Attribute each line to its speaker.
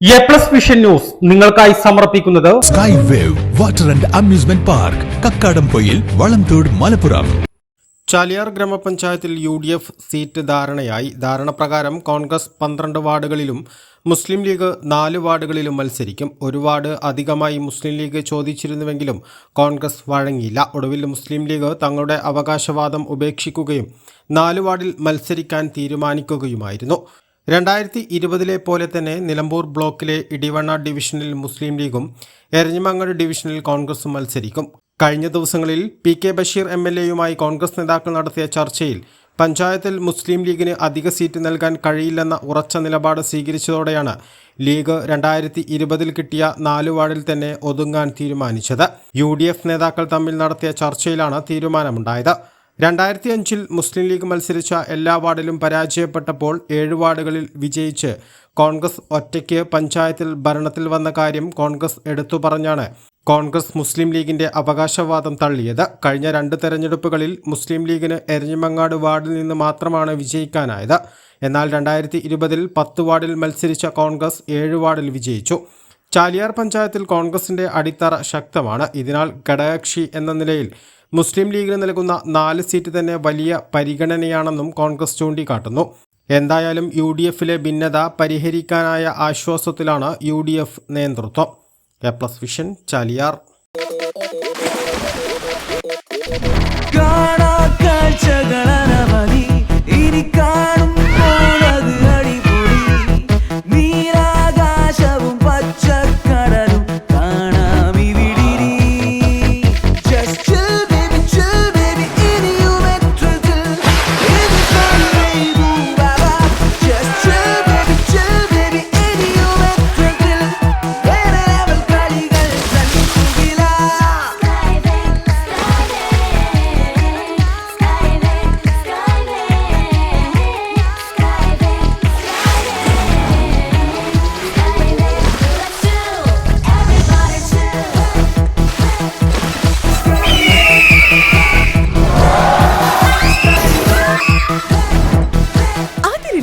Speaker 1: A plus vision news നിങ്ങൾക്കായി സമർപ്പിക്കുന്നത്
Speaker 2: sky wave water and amusement park Kakkadampoyil Valamthode Malappuram
Speaker 3: Chaliyar ഗ്രാമപഞ്ചായത്തിൽ U D F seat ധാരണയായി. ധാരണപ്രകാരം കോൺഗ്രസ് പന്ത്രണ്ട് വാർഡുകളിലും മുസ്ലിം ലീഗ് നാല് വാർഡുകളിലും മത്സരിക്കും. ഒരു വാർഡ് അധികമായി മുസ്ലിം ലീഗ് ചോദിച്ചിരുന്നുവെങ്കിലും കോൺഗ്രസ് വഴങ്ങിയില്ല. ഒടുവിൽ മുസ്ലിം ലീഗ് തങ്ങളുടെ അവകാശവാദം ഉപേക്ഷിക്കുകയും നാല് വാർഡിൽ മത്സരിക്കാൻ തീരുമാനിക്കുകയുമായിരുന്നു. രണ്ടായിരത്തി ഇരുപതിലെ പോലെ തന്നെ നിലമ്പൂർ ബ്ലോക്കിലെ ഇടിവണ്ണ ഡിവിഷനിൽ മുസ്ലിം ലീഗും എരഞ്ഞിമങ്ങട് ഡിവിഷനിൽ കോൺഗ്രസും മത്സരിക്കും. കഴിഞ്ഞ ദിവസങ്ങളിൽ P K Basheer M L എയുമായി കോൺഗ്രസ് നേതാക്കൾ നടത്തിയ ചർച്ചയിൽ പഞ്ചായത്തിൽ മുസ്ലിം ലീഗിന് അധിക സീറ്റ് നൽകാൻ കഴിയില്ലെന്ന ഉറച്ച നിലപാട് സ്വീകരിച്ചതോടെയാണ് ലീഗ് രണ്ടായിരത്തി ഇരുപതിൽ കിട്ടിയ നാല് വാർഡിൽ തന്നെ ഒതുങ്ങാൻ തീരുമാനിച്ചത്. യു നേതാക്കൾ തമ്മിൽ നടത്തിയ ചർച്ചയിലാണ് തീരുമാനമുണ്ടായത്. രണ്ടായിരത്തി അഞ്ചിൽ മുസ്ലിം ലീഗ് മത്സരിച്ച എല്ലാ വാർഡിലും പരാജയപ്പെട്ടപ്പോൾ ഏഴ് വാർഡുകളിൽ വിജയിച്ച് കോൺഗ്രസ് ഒറ്റയ്ക്ക് പഞ്ചായത്തിൽ ഭരണത്തിൽ വന്ന കാര്യം കോൺഗ്രസ് എടുത്തു പറഞ്ഞാണ്. കോൺഗ്രസ് മുസ്ലിം ലീഗിന്റെ അവകാശവാദം തള്ളിയത്. കഴിഞ്ഞ രണ്ട് തെരഞ്ഞെടുപ്പുകളിൽ മുസ്ലിം ലീഗിന് എരഞ്ഞിമങ്ങാട് വാർഡിൽ നിന്ന് മാത്രമാണ് വിജയിക്കാനായത്. എന്നാൽ രണ്ടായിരത്തി ഇരുപതിൽ പത്ത് വാർഡിൽ മത്സരിച്ച കോൺഗ്രസ് ഏഴ് വാർഡിൽ വിജയിച്ചു. ചാലിയാർ പഞ്ചായത്തിൽ കോൺഗ്രസിന്റെ അടിത്തറ ശക്തമാണ്. ഇതിനാൽ ഘടകകക്ഷി എന്ന നിലയിൽ മുസ്ലിം ലീഗിന് നൽകുന്ന നാല് സീറ്റ് തന്നെ വലിയ പരിഗണനയാണെന്നും കോൺഗ്രസ് ചൂണ്ടിക്കാട്ടുന്നു. എന്തായാലും യു ഡി എഫിലെ ഭിന്നത പരിഹരിക്കാനായ ആശ്വാസത്തിലാണ് യു ഡി എഫ് നേതൃത്വം. A plus vision Chaliyar.